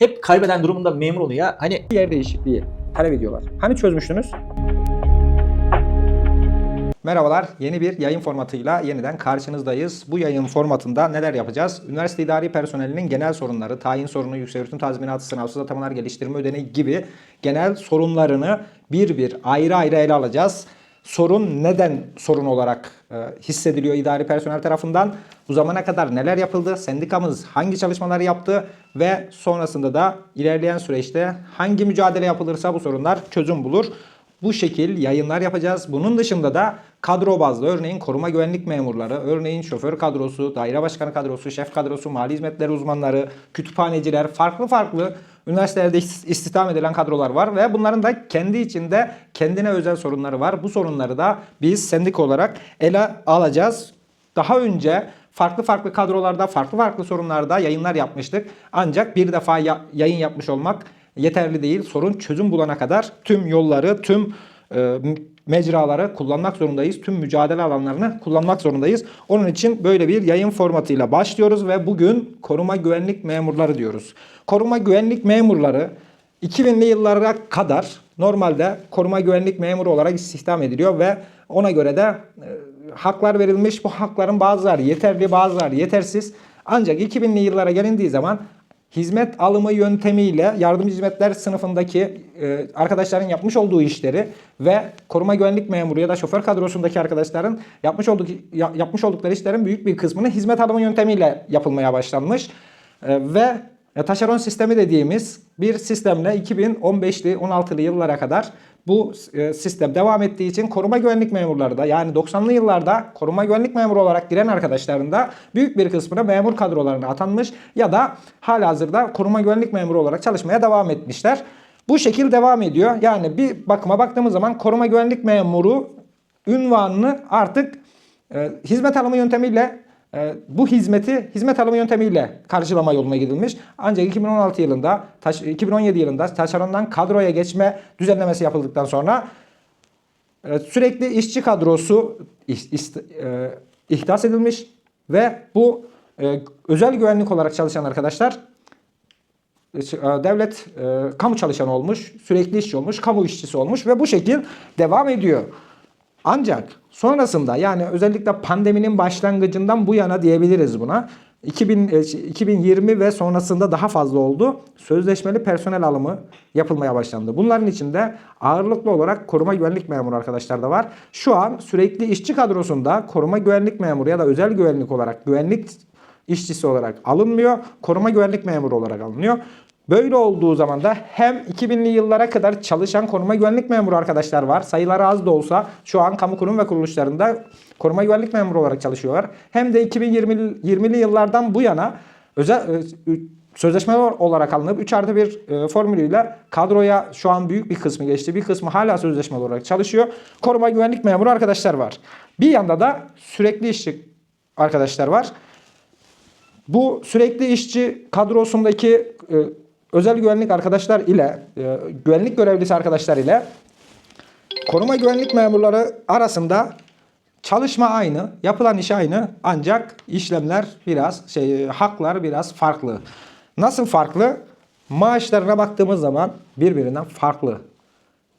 hep kaybeden durumunda memur oluyor ya. Hani yer değişikliği talep ediyorlar. Hani çözmüştünüz? Merhabalar, yeni bir yayın formatıyla yeniden karşınızdayız. Bu yayın formatında neler yapacağız? Üniversite idari personelinin genel sorunları, tayin sorunu, yükseköğretim tazminatı, sınavsız atamalar, geliştirme ödeneği gibi genel sorunlarını bir bir ayrı ayrı ele alacağız. Sorun neden sorun olarak e, hissediliyor idari personel tarafından? Bu zamana kadar neler yapıldı? Sendikamız hangi çalışmaları yaptı? Ve sonrasında da ilerleyen süreçte hangi mücadele yapılırsa bu sorunlar çözüm bulur. Bu şekil yayınlar yapacağız. Bunun dışında da kadro bazlı örneğin koruma güvenlik memurları, örneğin şoför kadrosu, daire başkanı kadrosu, şef kadrosu, mali hizmetleri uzmanları, kütüphaneciler, farklı farklı üniversitelerde is- istihdam edilen kadrolar var ve bunların da kendi içinde kendine özel sorunları var. Bu sorunları da biz sendik olarak ele alacağız. Daha önce farklı farklı kadrolarda, farklı farklı sorunlarda yayınlar yapmıştık. Ancak bir defa ya- yayın yapmış olmak yeterli değil. Sorun çözüm bulana kadar tüm yolları, tüm e, mecraları kullanmak zorundayız. Tüm mücadele alanlarını kullanmak zorundayız. Onun için böyle bir yayın formatıyla başlıyoruz ve bugün koruma güvenlik memurları diyoruz. Koruma güvenlik memurları 2000'li yıllara kadar normalde koruma güvenlik memuru olarak istihdam ediliyor ve ona göre de e, haklar verilmiş. Bu hakların bazıları yeterli, bazıları yetersiz. Ancak 2000'li yıllara gelindiği zaman hizmet alımı yöntemiyle yardımcı hizmetler sınıfındaki e, arkadaşların yapmış olduğu işleri ve koruma güvenlik memuru ya da şoför kadrosundaki arkadaşların yapmış olduk ya- yapmış oldukları işlerin büyük bir kısmını hizmet alımı yöntemiyle yapılmaya başlanmış. E, ve taşeron sistemi dediğimiz bir sistemle 2015'li 16'lı yıllara kadar bu e, sistem devam ettiği için koruma güvenlik memurları da yani 90'lı yıllarda koruma güvenlik memuru olarak giren arkadaşların da büyük bir kısmına memur kadrolarına atanmış ya da halihazırda koruma güvenlik memuru olarak çalışmaya devam etmişler. Bu şekil devam ediyor. Yani bir bakıma baktığımız zaman koruma güvenlik memuru ünvanını artık e, hizmet alımı yöntemiyle bu hizmeti hizmet alımı yöntemiyle karşılama yoluna gidilmiş. Ancak 2016 yılında, taş- 2017 yılında taşerondan kadroya geçme düzenlemesi yapıldıktan sonra e, sürekli işçi kadrosu e, ihdas edilmiş ve bu e, özel güvenlik olarak çalışan arkadaşlar devlet kamu çalışanı olmuş, sürekli işçi olmuş, kamu işçisi olmuş ve bu şekil devam ediyor. Ancak sonrasında yani özellikle pandeminin başlangıcından bu yana diyebiliriz buna. 2000, e, 2020 ve sonrasında daha fazla oldu. Sözleşmeli personel alımı yapılmaya başlandı. Bunların içinde ağırlıklı olarak koruma güvenlik memuru arkadaşlar da var. Şu an sürekli işçi kadrosunda koruma güvenlik memuru ya da özel güvenlik olarak güvenlik işçisi olarak alınmıyor. Koruma güvenlik memuru olarak alınıyor. Böyle olduğu zaman da hem 2000'li yıllara kadar çalışan koruma güvenlik memuru arkadaşlar var. Sayıları az da olsa şu an kamu kurum ve kuruluşlarında koruma güvenlik memuru olarak çalışıyorlar. Hem de 2020'li 20'li yıllardan bu yana özel e, sözleşme olarak alınıp 3 artı 1 e, formülüyle kadroya şu an büyük bir kısmı geçti. Bir kısmı hala sözleşme olarak çalışıyor. Koruma güvenlik memuru arkadaşlar var. Bir yanda da sürekli işçi arkadaşlar var. Bu sürekli işçi kadrosundaki e, özel güvenlik arkadaşlar ile e, güvenlik görevlisi arkadaşlar ile koruma güvenlik memurları arasında çalışma aynı, yapılan iş aynı ancak işlemler biraz şey haklar biraz farklı. Nasıl farklı? Maaşlarına baktığımız zaman birbirinden farklı.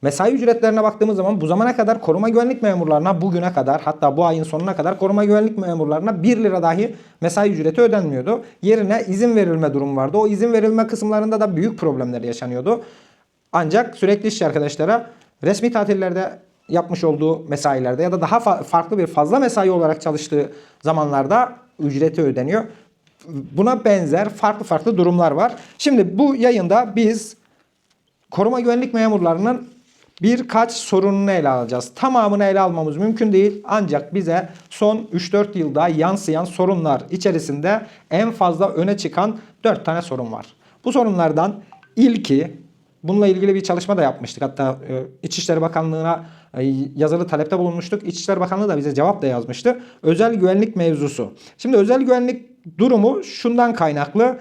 Mesai ücretlerine baktığımız zaman bu zamana kadar koruma güvenlik memurlarına bugüne kadar hatta bu ayın sonuna kadar koruma güvenlik memurlarına 1 lira dahi mesai ücreti ödenmiyordu. Yerine izin verilme durumu vardı. O izin verilme kısımlarında da büyük problemler yaşanıyordu. Ancak sürekli işçi arkadaşlara resmi tatillerde yapmış olduğu mesailerde ya da daha fa- farklı bir fazla mesai olarak çalıştığı zamanlarda ücreti ödeniyor. Buna benzer farklı farklı durumlar var. Şimdi bu yayında biz koruma güvenlik memurlarının birkaç sorununu ele alacağız. Tamamını ele almamız mümkün değil. Ancak bize son 3-4 yılda yansıyan sorunlar içerisinde en fazla öne çıkan 4 tane sorun var. Bu sorunlardan ilki bununla ilgili bir çalışma da yapmıştık. Hatta e, İçişleri Bakanlığı'na e, yazılı talepte bulunmuştuk. İçişleri Bakanlığı da bize cevap da yazmıştı. Özel güvenlik mevzusu. Şimdi özel güvenlik durumu şundan kaynaklı.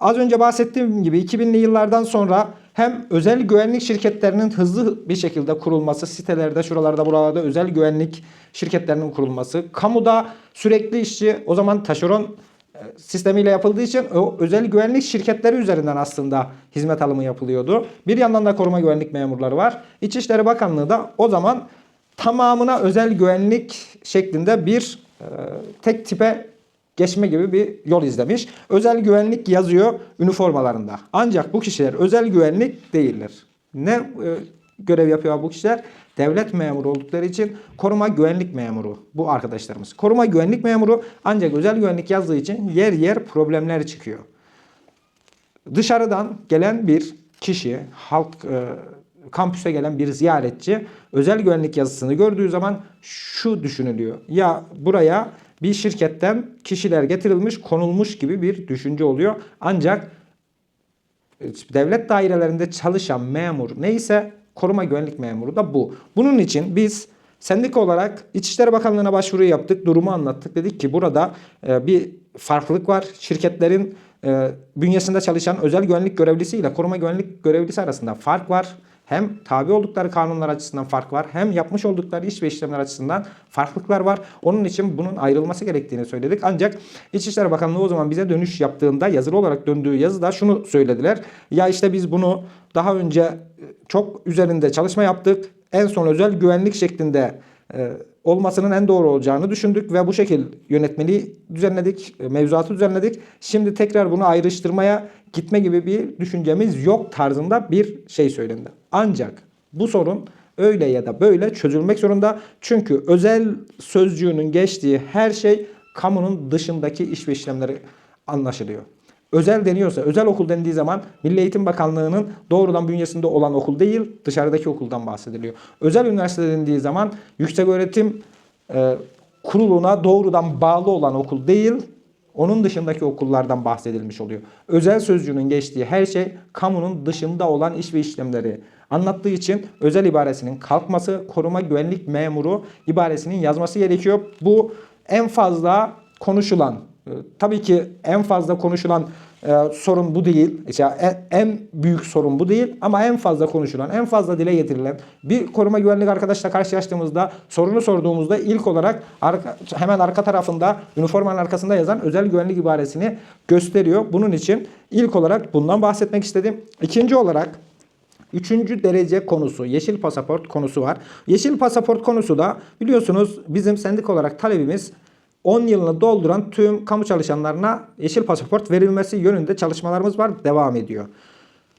Az önce bahsettiğim gibi 2000'li yıllardan sonra hem özel güvenlik şirketlerinin hızlı bir şekilde kurulması, sitelerde, şuralarda, buralarda özel güvenlik şirketlerinin kurulması, kamuda sürekli işçi, o zaman taşeron sistemiyle yapıldığı için o özel güvenlik şirketleri üzerinden aslında hizmet alımı yapılıyordu. Bir yandan da koruma güvenlik memurları var. İçişleri Bakanlığı da o zaman tamamına özel güvenlik şeklinde bir e, tek tipe geçme gibi bir yol izlemiş. Özel güvenlik yazıyor üniformalarında. Ancak bu kişiler özel güvenlik değiller. Ne e, görev yapıyor bu kişiler? Devlet memuru oldukları için koruma güvenlik memuru bu arkadaşlarımız. Koruma güvenlik memuru ancak özel güvenlik yazdığı için yer yer problemler çıkıyor. Dışarıdan gelen bir kişi, halk e, kampüse gelen bir ziyaretçi özel güvenlik yazısını gördüğü zaman şu düşünülüyor. Ya buraya bir şirketten kişiler getirilmiş, konulmuş gibi bir düşünce oluyor. Ancak e, devlet dairelerinde çalışan memur neyse koruma güvenlik memuru da bu. Bunun için biz sendika olarak İçişleri Bakanlığı'na başvuru yaptık, durumu anlattık. Dedik ki burada e, bir farklılık var. Şirketlerin e, bünyesinde çalışan özel güvenlik görevlisi ile koruma güvenlik görevlisi arasında fark var. Hem tabi oldukları kanunlar açısından fark var. Hem yapmış oldukları iş ve işlemler açısından farklılıklar var. Onun için bunun ayrılması gerektiğini söyledik. Ancak İçişleri Bakanlığı o zaman bize dönüş yaptığında yazılı olarak döndüğü yazıda şunu söylediler. Ya işte biz bunu daha önce e, çok üzerinde çalışma yaptık. En son özel güvenlik şeklinde e, olmasının en doğru olacağını düşündük ve bu şekil yönetmeliği düzenledik, e, mevzuatı düzenledik. Şimdi tekrar bunu ayrıştırmaya gitme gibi bir düşüncemiz yok tarzında bir şey söylendi. Ancak bu sorun öyle ya da böyle çözülmek zorunda. Çünkü özel sözcüğünün geçtiği her şey kamunun dışındaki iş ve işlemleri anlaşılıyor. Özel deniyorsa, özel okul dendiği zaman Milli Eğitim Bakanlığı'nın doğrudan bünyesinde olan okul değil, dışarıdaki okuldan bahsediliyor. Özel üniversite dendiği zaman yüksek öğretim e, kuruluna doğrudan bağlı olan okul değil, onun dışındaki okullardan bahsedilmiş oluyor. Özel sözcüğünün geçtiği her şey kamunun dışında olan iş ve işlemleri anlattığı için özel ibaresinin kalkması, koruma güvenlik memuru ibaresinin yazması gerekiyor. Bu en fazla konuşulan Tabii ki en fazla konuşulan e, sorun bu değil. İşte en, en büyük sorun bu değil ama en fazla konuşulan, en fazla dile getirilen bir koruma güvenlik arkadaşla karşılaştığımızda sorunu sorduğumuzda ilk olarak arka, hemen arka tarafında üniformanın arkasında yazan özel güvenlik ibaresini gösteriyor. Bunun için ilk olarak bundan bahsetmek istedim. İkinci olarak Üçüncü derece konusu, yeşil pasaport konusu var. Yeşil pasaport konusu da biliyorsunuz bizim sendik olarak talebimiz 10 yılını dolduran tüm kamu çalışanlarına yeşil pasaport verilmesi yönünde çalışmalarımız var, devam ediyor.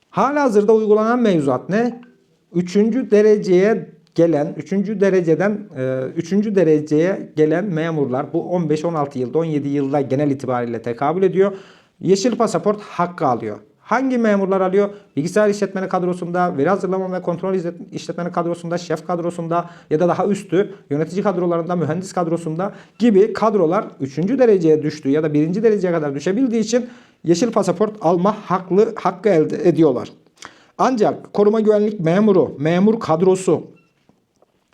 Halihazırda uygulanan mevzuat ne? Üçüncü dereceye gelen, üçüncü dereceden e, üçüncü dereceye gelen memurlar bu 15-16 yılda 17 yılda genel itibariyle tekabül ediyor. Yeşil pasaport hakkı alıyor. Hangi memurlar alıyor? Bilgisayar işletmeni kadrosunda, veri hazırlama ve kontrol işlet- işletmeni kadrosunda, şef kadrosunda ya da daha üstü yönetici kadrolarında, mühendis kadrosunda gibi kadrolar 3. dereceye düştüğü ya da 1. dereceye kadar düşebildiği için yeşil pasaport alma haklı hakkı elde ediyorlar. Ancak koruma güvenlik memuru, memur kadrosu,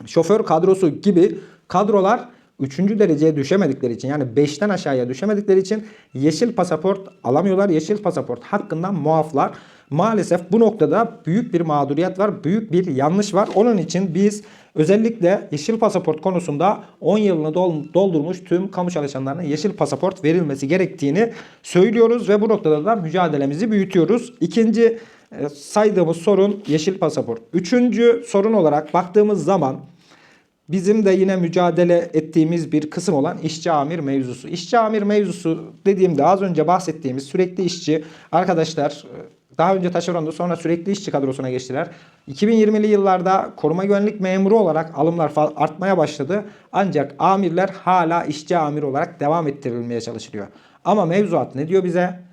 şoför kadrosu gibi kadrolar 3. dereceye düşemedikleri için yani 5'ten aşağıya düşemedikleri için yeşil pasaport alamıyorlar. Yeşil pasaport hakkından muaflar. Maalesef bu noktada büyük bir mağduriyet var. Büyük bir yanlış var. Onun için biz özellikle yeşil pasaport konusunda 10 yılını dol- doldurmuş tüm kamu çalışanlarına yeşil pasaport verilmesi gerektiğini söylüyoruz ve bu noktada da mücadelemizi büyütüyoruz. İkinci e, saydığımız sorun yeşil pasaport. Üçüncü sorun olarak baktığımız zaman Bizim de yine mücadele ettiğimiz bir kısım olan işçi amir mevzusu. İşçi amir mevzusu dediğimde az önce bahsettiğimiz sürekli işçi arkadaşlar e, daha önce taşerondu sonra sürekli işçi kadrosuna geçtiler. 2020'li yıllarda koruma güvenlik memuru olarak alımlar artmaya başladı. Ancak amirler hala işçi amir olarak devam ettirilmeye çalışılıyor. Ama mevzuat ne diyor bize?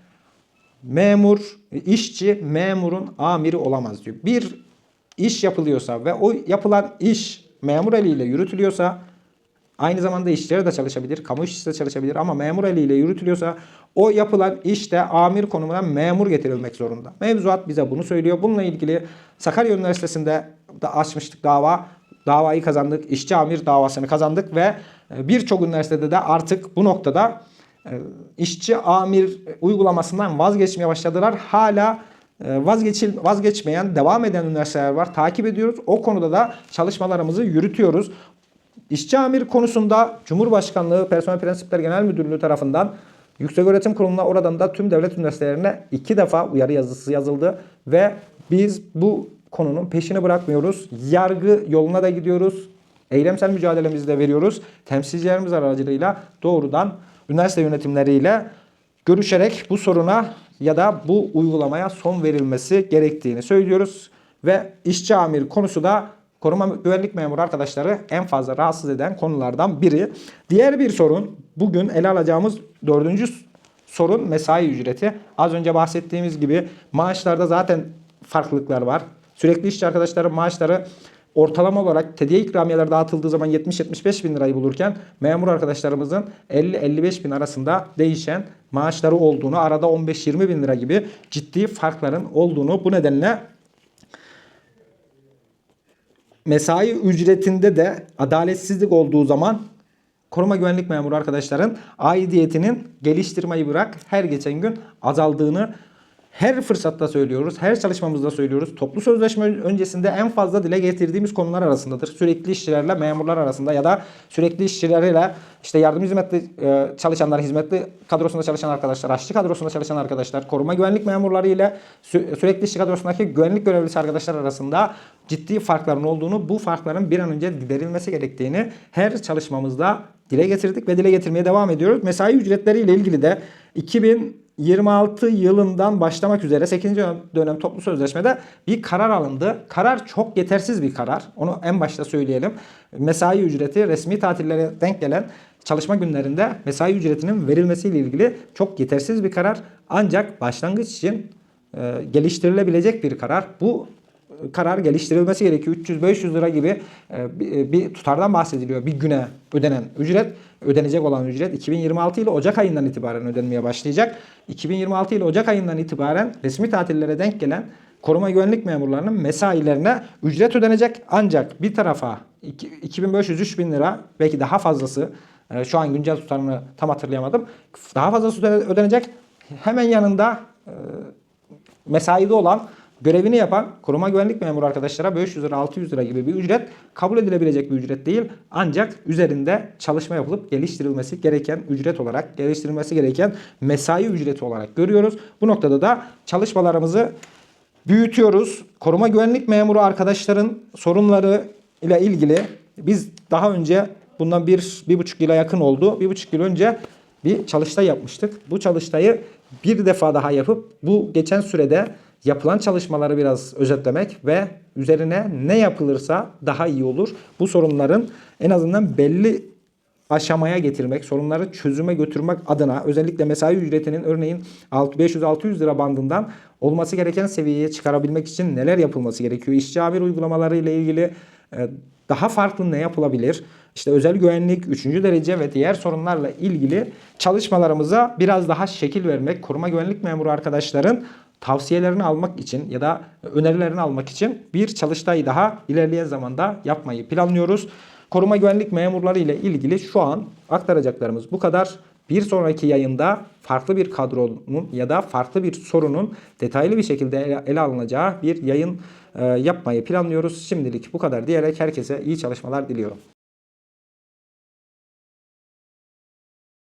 memur, işçi memurun amiri olamaz diyor. Bir iş yapılıyorsa ve o yapılan iş memur eliyle yürütülüyorsa aynı zamanda işçileri de çalışabilir, kamu işçisi de çalışabilir ama memur eliyle yürütülüyorsa o yapılan işte amir konumuna memur getirilmek zorunda. Mevzuat bize bunu söylüyor. Bununla ilgili Sakarya Üniversitesi'nde da açmıştık dava. Davayı kazandık. İşçi amir davasını kazandık ve e, birçok üniversitede de artık bu noktada e, işçi amir uygulamasından vazgeçmeye başladılar. Hala vazgeçil vazgeçmeyen, devam eden üniversiteler var. Takip ediyoruz. O konuda da çalışmalarımızı yürütüyoruz. İşçi amir konusunda Cumhurbaşkanlığı Personel Prensipleri Genel Müdürlüğü tarafından Yükseköğretim Kurumu'na oradan da tüm devlet üniversitelerine iki defa uyarı yazısı yazıldı ve biz bu konunun peşini bırakmıyoruz. Yargı yoluna da gidiyoruz. Eylemsel mücadelemizi de veriyoruz. Temsilcilerimiz aracılığıyla doğrudan üniversite yönetimleriyle görüşerek bu soruna ya da bu uygulamaya son verilmesi gerektiğini söylüyoruz. Ve işçi amir konusu da koruma güvenlik memuru arkadaşları en fazla rahatsız eden konulardan biri. Diğer bir sorun bugün ele alacağımız dördüncü sorun mesai ücreti. Az önce bahsettiğimiz gibi maaşlarda zaten farklılıklar var. Sürekli işçi arkadaşların maaşları ortalama olarak tediye ikramiyeler dağıtıldığı zaman 70-75 bin lirayı bulurken memur arkadaşlarımızın 50-55 bin arasında değişen maaşları olduğunu, arada 15-20 bin lira gibi ciddi farkların olduğunu bu nedenle mesai ücretinde de adaletsizlik olduğu zaman koruma güvenlik memuru arkadaşların aidiyetinin geliştirmeyi bırak her geçen gün azaldığını her fırsatta söylüyoruz. Her çalışmamızda söylüyoruz. Toplu sözleşme öncesinde en fazla dile getirdiğimiz konular arasındadır. Sürekli işçilerle memurlar arasında ya da sürekli işçileriyle işte yardım hizmetli e, çalışanlar, hizmetli kadrosunda çalışan arkadaşlar, aşçı kadrosunda çalışan arkadaşlar, koruma güvenlik memurları ile sü- sürekli işçi kadrosundaki güvenlik görevlisi arkadaşlar arasında ciddi farkların olduğunu, bu farkların bir an önce giderilmesi gerektiğini her çalışmamızda dile getirdik ve dile getirmeye devam ediyoruz. Mesai ücretleri ile ilgili de 2026 yılından başlamak üzere 8. dönem toplu sözleşmede bir karar alındı. Karar çok yetersiz bir karar. Onu en başta söyleyelim. Mesai ücreti resmi tatillere denk gelen çalışma günlerinde mesai ücretinin verilmesiyle ilgili çok yetersiz bir karar. Ancak başlangıç için e, geliştirilebilecek bir karar. Bu karar geliştirilmesi gerekiyor. 300-500 lira gibi e, bir, bir tutardan bahsediliyor. Bir güne ödenen ücret, ödenecek olan ücret 2026 ile Ocak ayından itibaren ödenmeye başlayacak. 2026 ile Ocak ayından itibaren resmi tatillere denk gelen koruma güvenlik memurlarının mesailerine ücret ödenecek. Ancak bir tarafa 2500-3000 lira belki daha fazlası e, şu an güncel tutarını tam hatırlayamadım. Daha fazlası ödenecek. Hemen yanında e, mesaide olan görevini yapan koruma güvenlik memuru arkadaşlara 500 lira 600 lira gibi bir ücret kabul edilebilecek bir ücret değil. Ancak üzerinde çalışma yapılıp geliştirilmesi gereken ücret olarak geliştirilmesi gereken mesai ücreti olarak görüyoruz. Bu noktada da çalışmalarımızı büyütüyoruz. Koruma güvenlik memuru arkadaşların sorunları ile ilgili biz daha önce bundan bir, bir buçuk yıla yakın oldu. Bir buçuk yıl önce bir çalıştay yapmıştık. Bu çalıştayı bir defa daha yapıp bu geçen sürede yapılan çalışmaları biraz özetlemek ve üzerine ne yapılırsa daha iyi olur. Bu sorunların en azından belli aşamaya getirmek, sorunları çözüme götürmek adına özellikle mesai ücretinin örneğin 500-600 lira bandından olması gereken seviyeye çıkarabilmek için neler yapılması gerekiyor? İşçi amir uygulamaları ile ilgili e, daha farklı ne yapılabilir? İşte özel güvenlik, 3. derece ve diğer sorunlarla ilgili çalışmalarımıza biraz daha şekil vermek, koruma güvenlik memuru arkadaşların tavsiyelerini almak için ya da önerilerini almak için bir çalıştay daha ilerleyen zamanda yapmayı planlıyoruz. Koruma güvenlik memurları ile ilgili şu an aktaracaklarımız bu kadar. Bir sonraki yayında farklı bir kadronun ya da farklı bir sorunun detaylı bir şekilde ele, alınacağı bir yayın e, yapmayı planlıyoruz. Şimdilik bu kadar diyerek herkese iyi çalışmalar diliyorum.